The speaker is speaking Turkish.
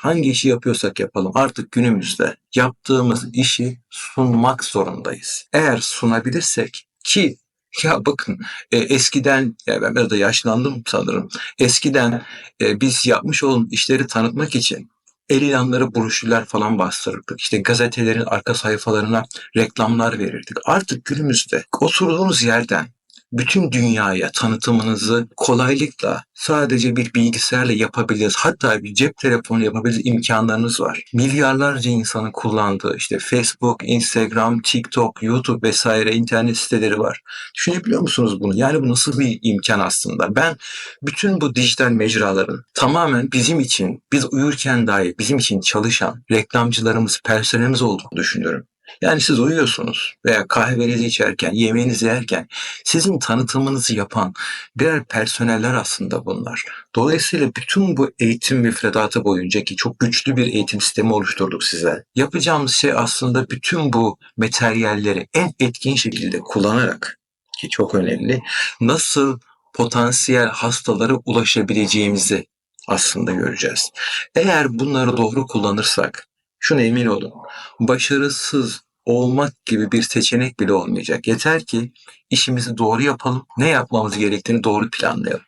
hangi işi yapıyorsak yapalım artık günümüzde yaptığımız işi sunmak zorundayız. Eğer sunabilirsek ki ya bakın e, eskiden ya ben biraz da yaşlandım sanırım. Eskiden e, biz yapmış olduğumuz işleri tanıtmak için el ilanları, broşürler falan bastırırdık. İşte gazetelerin arka sayfalarına reklamlar verirdik. Artık günümüzde oturduğunuz yerden bütün dünyaya tanıtımınızı kolaylıkla sadece bir bilgisayarla yapabiliriz. Hatta bir cep telefonu yapabiliriz imkanlarınız var. Milyarlarca insanın kullandığı işte Facebook, Instagram, TikTok, YouTube vesaire internet siteleri var. Düşünebiliyor musunuz bunu? Yani bu nasıl bir imkan aslında? Ben bütün bu dijital mecraların tamamen bizim için, biz uyurken dahi bizim için çalışan reklamcılarımız, personelimiz olduğunu düşünüyorum. Yani siz uyuyorsunuz veya kahvenizi içerken, yemeğinizi yerken sizin tanıtımınızı yapan birer personeller aslında bunlar. Dolayısıyla bütün bu eğitim müfredatı boyunca ki çok güçlü bir eğitim sistemi oluşturduk size. Yapacağımız şey aslında bütün bu materyalleri en etkin şekilde kullanarak ki çok önemli nasıl potansiyel hastalara ulaşabileceğimizi aslında göreceğiz. Eğer bunları doğru kullanırsak şuna emin olun başarısız olmak gibi bir seçenek bile olmayacak. Yeter ki işimizi doğru yapalım, ne yapmamız gerektiğini doğru planlayalım.